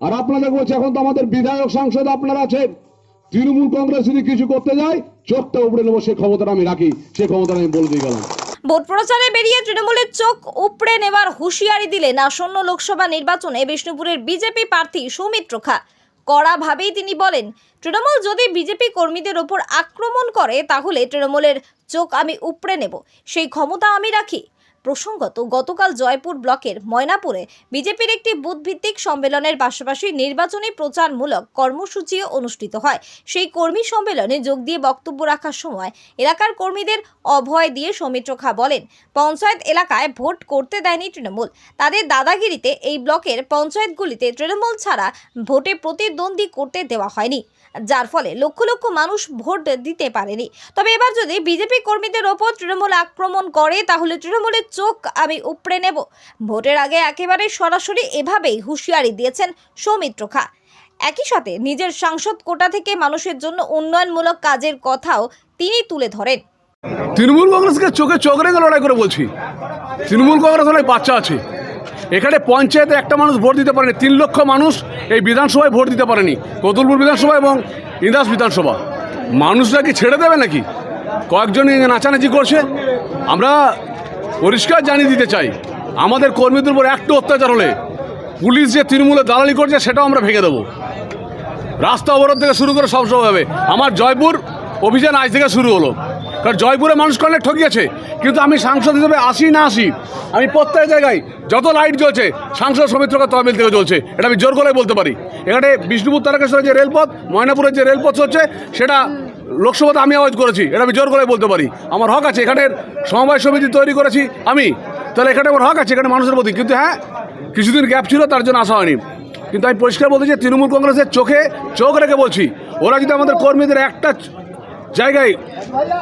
আর আপনাদের বলছে এখন তো আমাদের বিধায়ক সাংসদ আপনারা আছেন। তৃণমূল কংগ্রেস যদি কিছু করতে যায়, চোখটা উপড়ে নেব সেই ক্ষমতাটা আমি রাখি সেই ক্ষমতাটা আমি বলে দিয়ে গেলাম। ভোট প্রচারে বেরিয়ে তৃণমূলের চোখ উপড়ে নেবার হুঁশিয়ারি দিলেন আসন্ন লোকসভা নির্বাচনে বিষ্ণুপুরের বিজেপি প্রার্থী সৌমিত্র খা। কড়াভাবেই তিনি বলেন, তৃণমূল যদি বিজেপি কর্মীদের ওপর আক্রমণ করে, তাহলে তৃণমূলের চোখ আমি উপড়ে নেব। সেই ক্ষমতা আমি রাখি। প্রসঙ্গত, গতকাল জয়পুর ব্লকের ময়নাপুরে বিজেপির একটি বুথভিত্তিক সম্মেলনের পাশাপাশি নির্বাচনী প্রচারমূলক কর্মসূচিও অনুষ্ঠিত হয়। সেই কর্মী সম্মেলনে যোগ দিয়ে বক্তব্য রাখার সময় এলাকার কর্মীদের অভয় দিয়ে সৌমিত্র খা বলেন, পঞ্চায়েত এলাকায় ভোট করতে দেয়নি তৃণমূল। তাদের দাদাগিরিতে এই ব্লকের পঞ্চায়েতগুলিতে তৃণমূল ছাড়া ভোটে প্রতিদ্বন্দ্বী করতে দেওয়া হয়নি। যার ফলে লক্ষ লক্ষ মানুষ ভোট দিতে পারেনি। তবে এবার যদি বিজেপি কর্মীদের ওপর তৃণমূল আক্রমণ করে, তাহলে তৃণমূলের চোখ আমি উপড়ে নেব। ভোটের আগে একেবারে সরাসরি এভাবেই হুঁশিয়ারি দিয়েছেন সৌমিত্র খা। একই সাথে নিজের সাংসদ কোটা থেকে মানুষের জন্য উন্নয়নমূলক কাজের কথাও তিনি তুলে ধরেন। তৃণমূল কংগ্রেসকে চোখে চোখ রেখে লড়াই করে বলছি। তৃণমূল কংগ্রেস অনেক বাচ্চা আছে। এখানে পঞ্চায়েতে একটা মানুষ ভোট দিতে পারেনি, তিন লক্ষ মানুষ এই বিধানসভায় ভোট দিতে পারেনি, কতুলপুর বিধানসভা এবং ইন্দাস বিধানসভা। মানুষরা কি ছেড়ে দেবে নাকি? কয়েকজন নাচানাচি করছে। আমরা পরিষ্কার জানিয়ে দিতে চাই, আমাদের কর্মীদের উপর একটু অত্যাচার হলে পুলিশ যে তৃণমূলে দালালি করছে সেটাও আমরা ভেঙে দেবো। রাস্তা অবরোধ থেকে শুরু করে সব সময় হবে। আমার জয়পুর অভিযান আজ থেকে শুরু হলো। কারণ জয়পুরে মানুষ অনেক ঠকিয়েছে, কিন্তু আমি সাংসদ হিসেবে আসি না আসি, আমি প্রত্যেক জায়গায় যত লাইট জ্বলছে, সাংসদ সমিত্রকা তহবিল থেকে জ্বলছে, এটা আমি জোর করে বলতে পারি। এখানে বিষ্ণুপুর তারকেশ্বরের যে রেলপথ, ময়নাপুরের যে রেলপথ হচ্ছে সেটা লোকসভাতে আমি আওয়াজ করেছি, এটা আমি জোর করে বলতে পারি। আমার হক আছে এখানের সমবায় সমিতি তৈরি করেছি আমি। তাহলে এখানে আমার হক আছে, এখানে মানুষের প্রতি। কিন্তু হ্যাঁ কিছুদিন গ্যাপ ছিল, তার জন্য আসা হয়নি। কিন্তু আমি পরিষ্কার বলতে চাই, তৃণমূল কংগ্রেসের চোখে চোখ রেখে বলছি, ওরা যদি আমাদের কর্মীদের একটা জায়গায়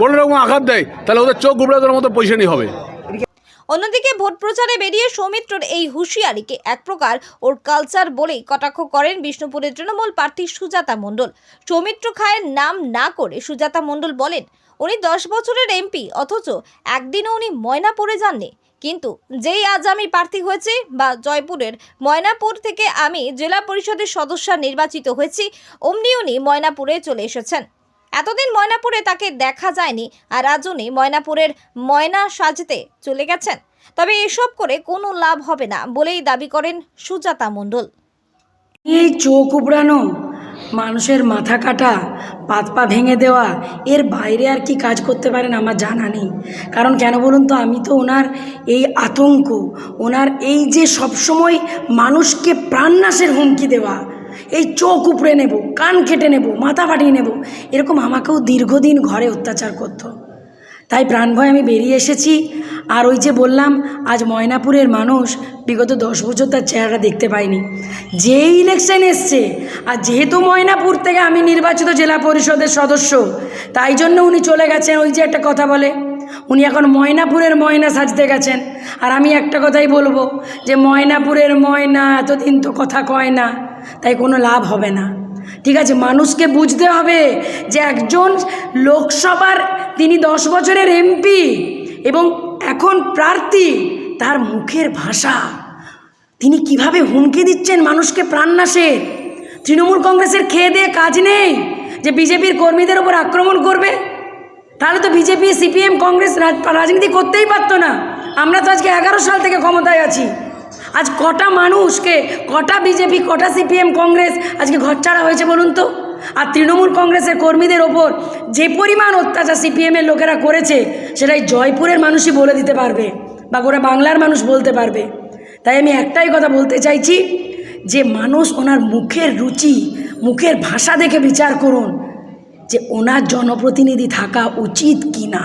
কোনো রকম আঘাত দেয়, তাহলে ওদের চোখ গুবড়ে দেওয়ার মতো পয়সা নিয়ে হবে। অন্যদিকে ভোট প্রচারে বেরিয়ে সৌমিত্রর এই হুঁশিয়ারিকে এক প্রকার ওর কালচার বলেই কটাক্ষ করেন বিষ্ণুপুরের তৃণমূল প্রার্থী সুজাতা মণ্ডল। সৌমিত্র খায়ের নাম না করে সুজাতা মণ্ডল বলেন, উনি দশ বছরের এমপি, অথচ একদিনও উনি ময়নাপুরে যাননি। কিন্তু যেই আজ আমি প্রার্থী হয়েছি বা জয়পুরের ময়নাপুর থেকে আমি জেলা পরিষদের সদস্য নির্বাচিত হয়েছি, অমনি উনি ময়নাপুরে চলে এসেছেন। এতদিন ময়নাপুরে তাকে দেখা যায়নি আর আজ উনি ময়নাপুরের ময়না সাজতে চলে গেছেন। তবে এসব করে কোনো লাভ হবে না বলেই দাবি করেন সুজাতা মণ্ডল। এই চোখ উপড়ানো মানুষের মাথা কাটা, পাত পা ভেঙে দেওয়া, এর বাইরে আর কি কাজ করতে পারেন আমার জানা নেই। কারণ কেন বলুন তো, আমি তো ওনার এই আতঙ্ক, ওনার এই যে সবসময় মানুষকে প্রাণনাশের হুমকি দেওয়া এই চোখ উপড়ে নেব, কান কেটে নেব, মাথা ফাটিয়ে নেব। এরকম আমাকেও দীর্ঘদিন ঘরে অত্যাচার করতো। তাই প্রাণ ভয় আমি বেরিয়ে এসেছি। আর ওই যে বললাম, আজ ময়নাপুরের মানুষ বিগত দশ বছর তার চেহারা দেখতে পায়নি। যেই ইলেকশন এসছে, আর যেহেতু ময়নাপুর থেকে আমি নির্বাচিত জেলা পরিষদের সদস্য, তাই জন্য উনি চলে গেছেন, ওই যে একটা কথা বলে, উনি এখন ময়নাপুরের ময়না সাজতে গেছেন। আর আমি একটা কথাই বলব যে, ময়নাপুরের ময়না এতদিন তো কথা কয় না। তাই কোনো লাভ হবে না। ঠিক আছে, মানুষকে বুঝতে হবে যে একজন লোকসভার তিনি দশ বছরের এমপি এবং এখন প্রার্থী, তার মুখের ভাষা। তিনি কীভাবে হুমকি দিচ্ছেন মানুষকে প্রাণনাশে? তৃণমূল কংগ্রেসের খেয়ে দিয়ে কাজ নেই যে বিজেপির কর্মীদের ওপর আক্রমণ করবে? তাহলে তো বিজেপি, সিপিএম, কংগ্রেস রাজনীতি করতেই পারতো না। আমরা তো আজকে এগারো সাল থেকে ক্ষমতায় আছি। আজ কটা মানুষকে, কটা বিজেপি, কটা সিপিএম কংগ্রেস আজকে ঘরছাড়া হয়েছে বলুন তো? আর তৃণমূল কংগ্রেসের কর্মীদের ওপর যে পরিমাণ অত্যাচার সিপিএমের লোকেরা করেছে, সেটাই জয়পুরের মানুষই বলে দিতে পারবে বা গোটা বাংলার মানুষ বলতে পারবে। তাই আমি একটাই কথা বলতে চাইছি, যে মানুষ ওনার মুখের রুচি, মুখের ভাষা দেখে বিচার করুন, যে ওনার জনপ্রতিনিধি থাকা উচিত কি না